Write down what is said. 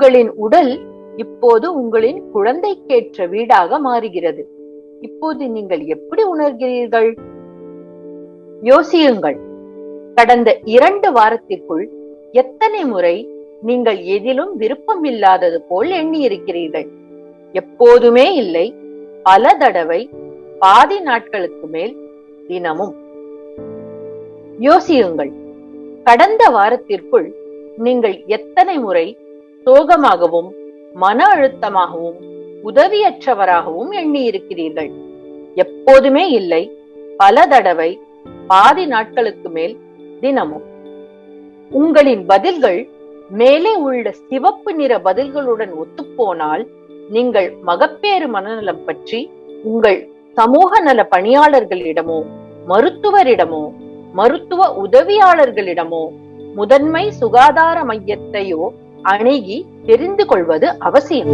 உங்களின் உடல் இப்போது உங்களின் குழந்தைக்கேற்ற வீடாக மாறுகிறது. இப்போது நீங்கள் எப்படி உணர்கிறீர்கள்? யோசியுங்கள். கடந்த இரண்டு வாரத்திற்குள் எத்தனை முறை நீங்கள் எதிலும் விருப்பம் இல்லாதது போல் எண்ணி இருக்கிறீர்கள் எப்போதுமே இல்லை. பல தடவை பாதி நாட்களுக்கு மேல் தினமும். யோசியுங்கள். கடந்த வாரத்திற்குள் நீங்கள் எத்தனை முறை சோகமாகவும் மன அழுத்தமாகவும் உதவியற்றவராகவும் எண்ணியிருக்கிறீர்கள். எப்போதுமே இல்லை பல தடவை பாதி நாட்களுக்கு மேல் தினமும். உங்களின் பதில்கள் மேலே உள்ள சிவப்பு நிற பதில்களுடன் ஒத்துப்போனால் நீங்கள் மகப்பேறு மனநலம் பற்றி உங்கள் சமூக நல பணியாளர்களிடமோ மருத்துவரிடமோ மருத்துவ உதவியாளர்களிடமோ முதன்மை சுகாதார மையத்தையோ அணுகி தெரிந்து கொள்வது அவசியம்.